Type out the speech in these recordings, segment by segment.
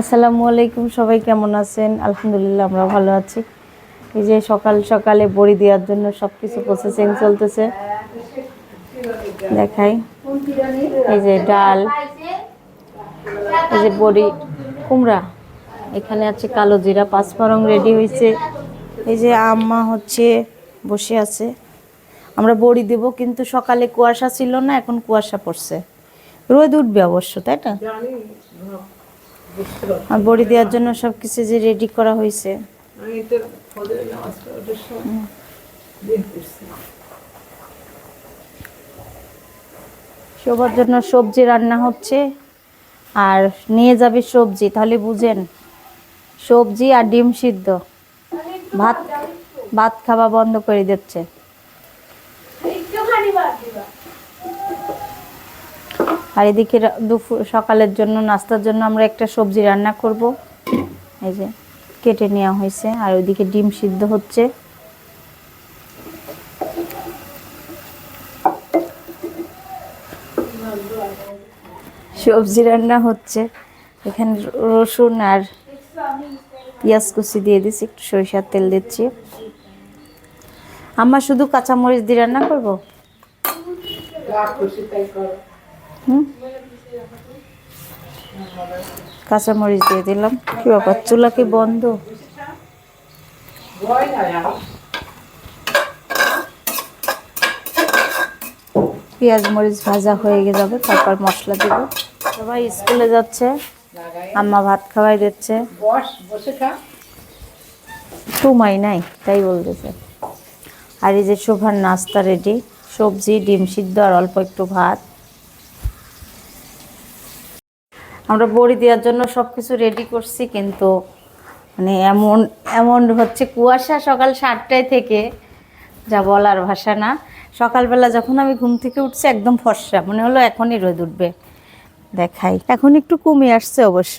আসসালামু আলাইকুম, সবাই কেমন আছেন? আলহামদুলিল্লাহ, আমরা ভালো আছি। এই যে সকাল সকালে বড়ি দেওয়ার জন্য সব কিছু প্রসেসিং চলতেছে। দেখাই। এই যে ডাল, এই যে বড়ি, কুমড়া। এখানে আছে কালো জিরা, পাঁচফোড়ন রেডি হয়েছে। এই যে আম্মা হচ্ছে বসে আছে। আমরা বড়ি দেব, কিন্তু সকালে কুয়াশা ছিল না, এখন কুয়াশা পড়ছে। রোদ উঠবে অবশ্য, তাই না? আর বড়ি দেওয়ার জন্য সব কিছু যে রেডি করা হয়েছে। সবার জন্য সবজি রান্না হচ্ছে, আর নিয়ে যাবে সবজি, তাহলে বুঝেন, সবজি আর ডিম সিদ্ধ। ভাত ভাত খাওয়া বন্ধ করে দিচ্ছে। আর এদিকে দুপুর সকালের জন্য, নাস্তার জন্য আমরা একটা সবজি রান্না করব। এই যে কেটে নেওয়া হয়েছে, আর ওইদিকে ডিম সিদ্ধ হচ্ছে। সবজি রান্না হচ্ছে। এখানে রসুন আর পেঁয়াজ কুচি দিয়ে দিচ্ছি একটু সরিষার তেল দিচ্ছি। আমার শুধু কাঁচামরিচ দিয়ে রান্না করব? হুম? কাঁচামরিচ দিয়ে দিলাম। কি ব্যাপার? চুলা কি বন্ধ? পেঁয়াজ মরিচ ভাজা হয়ে যাবে, তারপর মশলা দিব। সবাই স্কুলে যাচ্ছে, আম্মা ভাত খাওয়াই দিচ্ছে। সময় নাই, তাই বলতেছে। আর এই যে শোভার নাস্তা রেডি সবজি, ডিম সিদ্ধ আর অল্প একটু ভাত। আমরা বড়ি দেওয়ার জন্য সব কিছু রেডি করছি, কিন্তু মানে এমন এমন হচ্ছে কুয়াশা সকাল সাতটায় থেকে, যা বলার ভাষা না। সকালবেলা যখন আমি ঘুম থেকে উঠছি, একদম ফর্সা, মনে হলো এখনই রোদ উঠবে। দেখাই। এখন একটু কমে আসছে অবশ্য।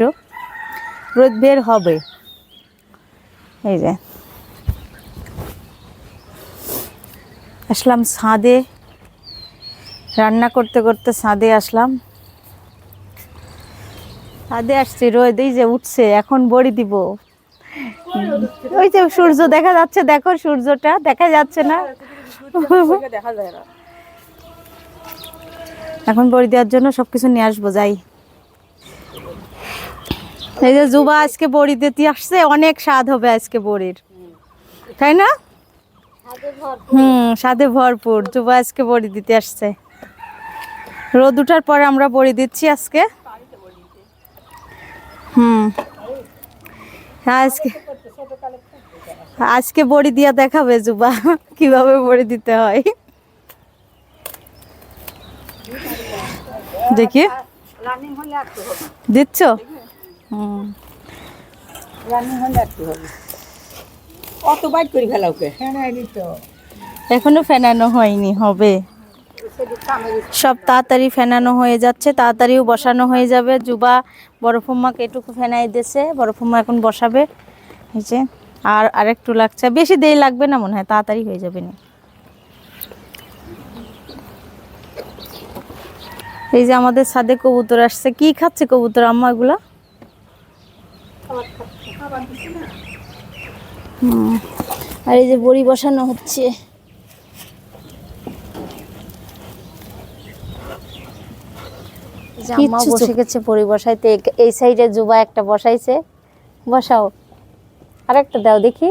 রোদ বের হবে। এই যে। আসলাম ছাদে। রান্না করতে করতে ছাদে আসলাম। ছাদে আসছি, রোদ, এই যে উঠছে, এখন বড়ি দিব। ওই যে সূর্য দেখা যাচ্ছে, দেখো সূর্যটা, দেখা যাচ্ছে না। এখন বড়ি দেওয়ার জন্য সবকিছু নিয়ে আসব, যাই। এই যে জুবা আজকে বড়ি দিতে আসছে, অনেক স্বাদ হবে আজকে বড়ির। তাই না? হুম, স্বাদে ভরপুর। জুবা আজকে বড়ি দিতে আসছে। রোদ উঠার পরে আমরা বড়ি দিচ্ছি আজকে। হুম। আজকে আজকে বড়ি দিয়া দেখাবে জুবা কীভাবে বড়ি দিতে হয়। দেখি। দিচ্ছ? হুম। অত বাইট করে এখনও ফেনানো হয়নি হবে। সব তাড়াতাড়ি ফেনানো হয়ে যাচ্ছে, তাড়াতাড়িও বসানো হয়ে যাবে। জুবা বরফুম্মাকে এটুকু ফেনাই দিয়েছে বরফুম্মা এখন বসাবে। এই যে, আর আরেকটু লাগছে। বেশি দেরি লাগবে না মনে হয়, তাড়াতাড়ি হয়ে যাবে না। এই যে আমাদের ছাদে কবুতর আসছে। কি খাচ্ছে কবুতর আম্মা এগুলা? আর এই যে বড়ি বসানো হচ্ছে। আম্মা বসে গেছে বড়ি বসাইতে এই সাইডে জুবা একটা বসাইছে। বসাও। আরেকটা দাও দেখি।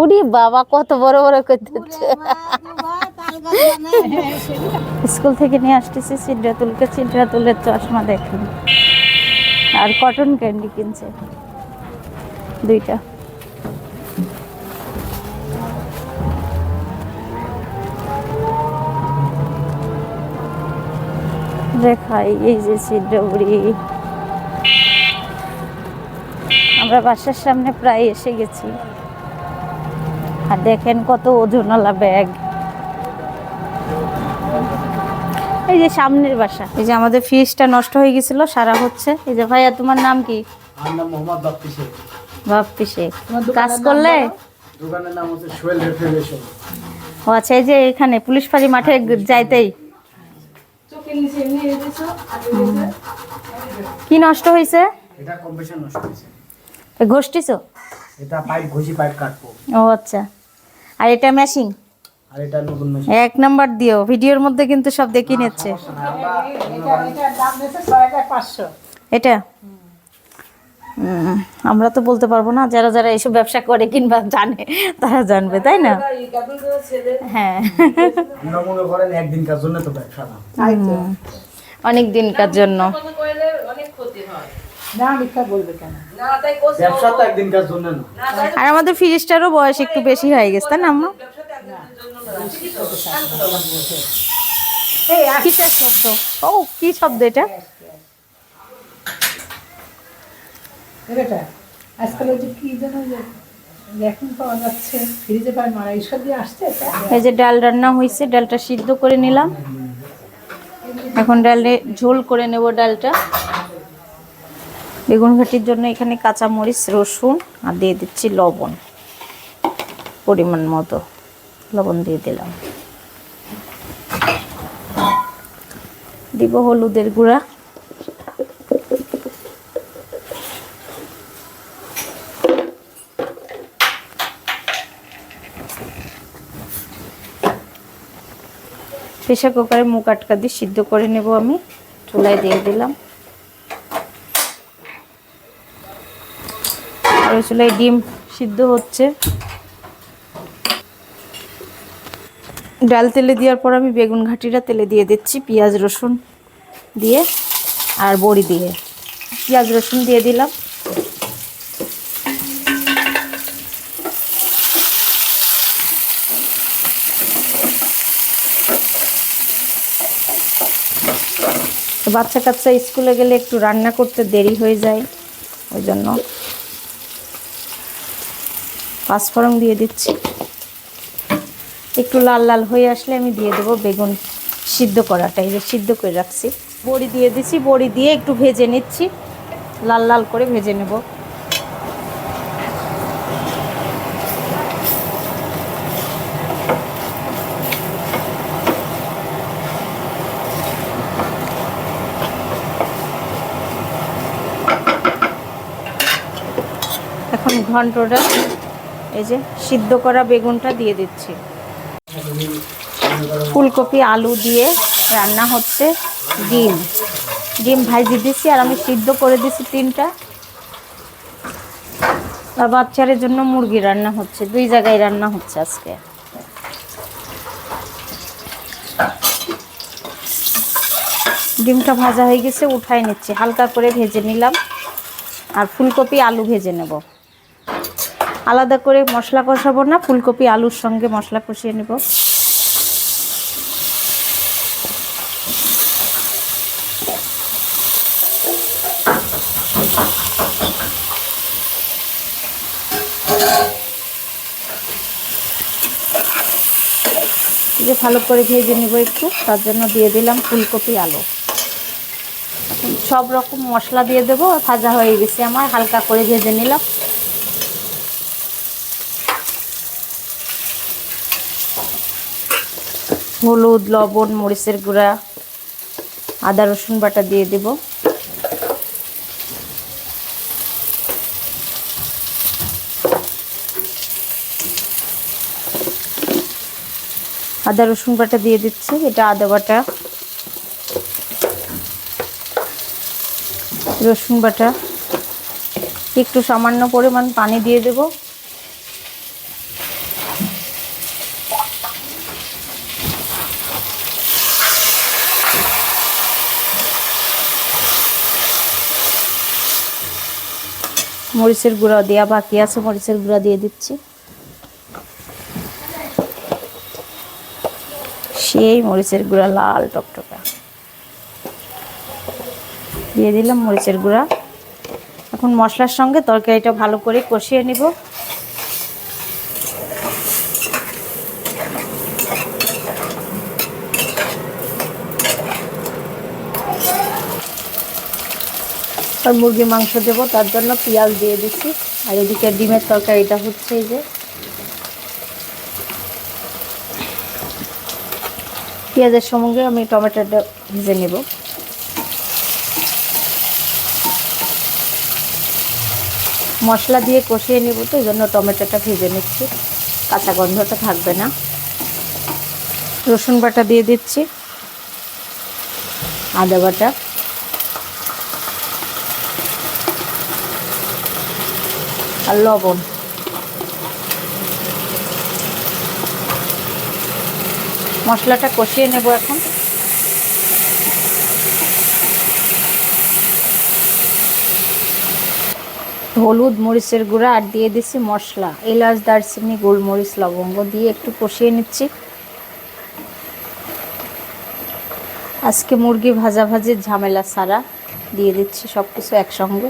ওরে বাবা কত বড় বড় করতেছে স্কুল থেকে নিয়ে আসতেছি সিদ্ধাতুলকে সিদ্ধাতুলের চশমা দেখেন। আর কটন ক্যান্ডি কিনছে। দুইটা। দেখাই এই যে সিদ্ধবুড়ি আমরা বাসার সামনে প্রায় এসে গেছি। আর দেখেন কত ওজনওয়ালা ব্যাগ। এই যে সামনের বাসা। এই যে আমাদের ফ্রিজটা নষ্ট হয়ে গেছিল সারা হচ্ছে। এই যে ভাইয়া তোমার নাম কি? আমার নাম মোহাম্মদ বাপ্পি শেখ। বাপ্পি শেখ। কাজ করলে? দোকানের নাম হচ্ছে সোহেল রেফ্রিজারেশন। ও আচ্ছা এই যে এখানে পুলিশ ফাঁড়ি মাঠে যাইতেই। কি নষ্ট হয়েছে এটা কম্পিটিশন নষ্ট হয়েছে ঘষটিছো এটা পাইপ ঘষি পাইপ কাটবো। ও আচ্ছা। আর এটা মেশিন? আর এটা নতুন মেশিন এক নাম্বার দিও ভিডিওর মধ্যে কিন্তু সব দেখি নিচ্ছে। এটা আমরা তো বলতে পারব না যারা যারা এইসব ব্যবসা করে কিংবা জানে তারা জানবে তাই না? হ্যাঁ। আমরা মনে করেন একদিনকার জন্য তো ব্যবসা না। তাই তো অনেক দিনকার জন্য না মিথ্যা বলবে কেন? ব্যবসা তো একদিনকার জন্য আর আমাদের ফ্রিজটারও বয়স একটু বেশি হয়ে গেছে তাই না আস- শব্দ এটা? এই যে ডাল রান্না হয়েছে ডালটা সিদ্ধ করে নিলাম। এখন ডালে ঝোল করে নেব ডালটা। বেগুন ঘাটির জন্য এখানে কাঁচা মরিচ রসুন আর দিয়ে দিচ্ছি লবণ, পরিমাণ মতো। লবণ দিয়ে দিলাম। দিব হলুদের গুঁড়া। প্রেশার কুকারে মুখ আটকা দিয়ে সিদ্ধ করে নেব আমি। চুলায় দিয়ে দিলাম। আর চুলায় ডিম সিদ্ধ হচ্ছে। ডাল তেলে দেওয়ার পর আমি বেগুন ঘাটিটা তেলে দিয়ে দিচ্ছি, পেঁয়াজ, রসুন দিয়ে আর বড়ি দিয়ে। পেঁয়াজ, রসুন দিয়ে দিলাম। বাচ্চা কাচ্চা স্কুলে গেলে একটু রান্না করতে দেরি হয়ে যায়, ওই জন্য। পাঁচফোড়ন দিয়ে দিচ্ছি। একটু লাল লাল হয়ে আসলে আমি দিয়ে দেবো বেগুন সিদ্ধ করাটা, এই যে সিদ্ধ করে রাখছি। বড়ি দিয়ে দিচ্ছি বড়ি দিয়ে একটু ভেজে নিচ্ছি। লাল লাল করে ভেজে নেব। এখন ঘন্টটা, এই যে সিদ্ধ করা বেগুনটা দিয়ে দিচ্ছি। ফুলকপি, আলু দিয়ে রান্না হচ্ছে ডিম। ডিম ভাজি দিচ্ছি আর আমি সিদ্ধ করে দিচ্ছি তিনটা। আর বাচ্চাদের জন্য মুরগি রান্না হচ্ছে, দুই জায়গায় রান্না হচ্ছে আজকে। ডিমটা ভাজা হয়ে গেছে, উঠাই নিচ্ছি। হালকা করে ভেজে নিলাম। আর ফুলকপি, আলু ভেজে নেব। আলাদা করে মশলা কষাবো না, ফুলকপি, আলুর সঙ্গে মশলা কষিয়ে নেব। যে ভালো করে ভেজে নেব একটু। তার জন্য দিয়ে দিলাম ফুলকপি আলু। সব রকম মশলা দিয়ে দেবো, ভাজা হয়ে গেছে আমার, হালকা করে ভেজে নিলাম। হলুদ, লবণ, মরিচের গুঁড়া, আদা, রসুন বাটা দিয়ে দেব। আদা, রসুন বাটা দিয়ে দিচ্ছি, এটা আদা বাটা। রসুন বাটা। একটু সামান্য পরিমাণ পানি দিয়ে দেব। মরিচের গুঁড়া দেওয়া বাকি আছে, মরিচের গুঁড়া দিয়ে দিচ্ছি। সেই মরিচের গুঁড়া, লাল টকটকা। দিয়ে দিলাম মরিচের গুঁড়া। এখন মশলার সঙ্গে তরকারিটা ভালো করে কষিয়ে নিব। আর মুরগির মাংস দেবো, তার জন্য পেঁয়াজ দিয়ে দিচ্ছি। আর এদিকে ডিমের তরকারিটা হচ্ছে এই যে। পেঁয়াজের সঙ্গে আমি টমেটোটা ভেজে নেব। মশলা দিয়ে কষিয়ে নেব তো এই জন্য টমেটোটা ভেজে নিচ্ছি। কাঁচা গন্ধটা থাকবে না। রসুন বাটা দিয়ে দিচ্ছি। আদা বাটা। আর লবণ। মশলাটা কষিয়ে নেব এখন। হলুদ মরিচের গুঁড়া আর দিয়ে দিচ্ছি মশলা। এলাচ, দারচিনি, গোলমরিচ, লবঙ্গ দিয়ে একটু কষিয়ে নিচ্ছি। আজকে মুরগি ভাজাভাজির ঝামেলা সারা দিয়ে দিচ্ছি সব কিছু একসঙ্গে।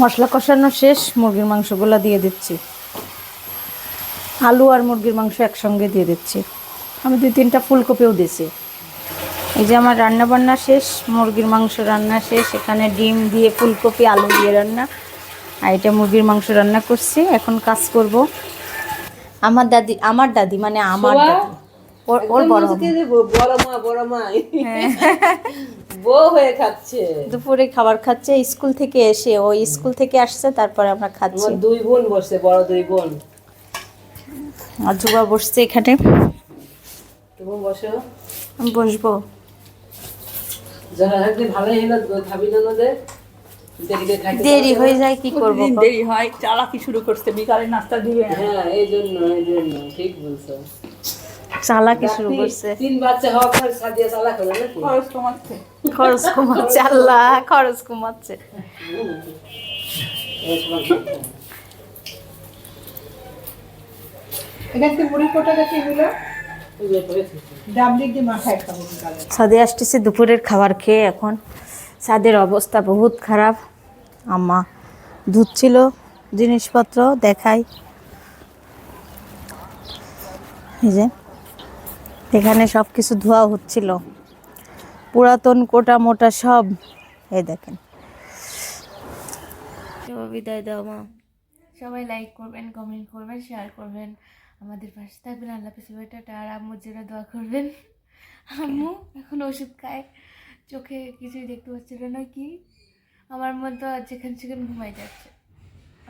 মশলা কষানো শেষ, মুরগির মাংসগুলো দিয়ে দিচ্ছি। আলু আর মুরগির মাংস একসঙ্গে দিয়ে দিচ্ছি। আমি দুই তিনটা ফুলকপিও দিয়েছি এই যে আমার রান্না বান্না শেষ মুরগির মাংস রান্না শেষ এখানে ডিম দিয়ে ফুলকপি আলু দিয়ে রান্না। আর এটা মুরগির মাংস রান্না করছি এখন কাজ করব। আমার দাদি আমার দাদি মানে আমার দাদি। ওর ওর বড় মজকে যে ব- বড় মা বড় মা বউ হয়ে খাচ্ছে। দুপুরে খাবার খাচ্ছে স্কুল থেকে এসে ও স্কুল থেকে আসছে তারপরে আমরা খাচ্ছি। দুই বোন বসছে বড় দুই বোন। আর যুবা বসছে এখানে। তুমি বসো। আমি বসবো। দেরি হয়ে যায় কি করব দেরি হয় চালাকি শুরু করতে বিকালে নাস্তা দিবে হ্যাঁ এই জন্য এই জন্য ঠিক বলছো। চালাকি শুরু করছে। তিন বাচ্চা হওয়ার পর সাদিয়া চালা করে খরচ কমাচ্ছে। খরচ কমাচ্ছে আল্লাহ খরচ কমাচ্ছে এখান থেকে মুড়ি কোটাটা কি হলো ডাবলি দিয়ে মাথায় খাব বিকালে ছাদে আসতেছে দুপুরের খাবার খেয়ে এখন। ছাদের অবস্থা বহুত খারাপ। আম্মা ধুচ্ছিল জিনিসপত্র দেখাই। এই যে এখানে সব কিছু ধোয়া হচ্ছিল। পুরাতন কোটা মোটা সব। এই দেখেন। বিদায় দাও মা। সবাই লাইক করবেন কমেন্ট করবেন শেয়ার করবেন। আমাদের পাশে থাকবেন আল্লাহ পেছাবেটা আর আম্মুর জন্য দোয়া করবেন। আম্মু এখন ওষুধ খায়। চোখে কিছুই দেখতে পাচ্ছিল না। কি? আমার মন তো আর যেখানে সেখানে ঘুমাই যাচ্ছে।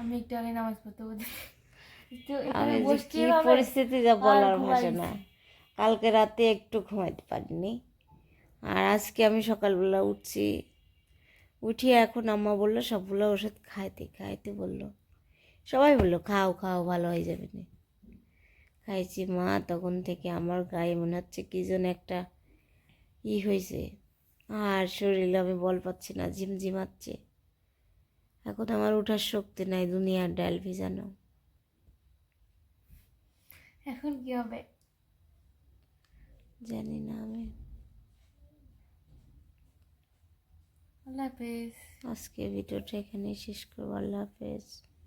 আমি একটু আগে নামাজ পড়তে বলি কি পরিস্থিতি যা বলার ভাষা না। কালকে রাতে একটু ঘুমাইতে পারিনি। আর আজকে আমি সকালবেলা উঠছি। উঠিয়ে এখন আম্মা বলল সবগুলো ওষুধ খাইতে খাইতে বলল। সবাই বলল খাও খাও ভালো হয়ে যাবে না। খাইছি মা তখন থেকে আমার গায়ে মনে হচ্ছে কি যেন একটা ই হয়েছে আর শরীরে আমি বল পাচ্ছি না ঝিমঝিমাচ্ছে। এখন আমার ওঠার শক্তি নাই দুনিয়ার ডাল ভিজানো। এখন কি হবে? জানি না আমি। আল্লাহ হাফেজ। আজকে ভিডিওটা এখানে শেষ করব আল্লাহ হাফেজ।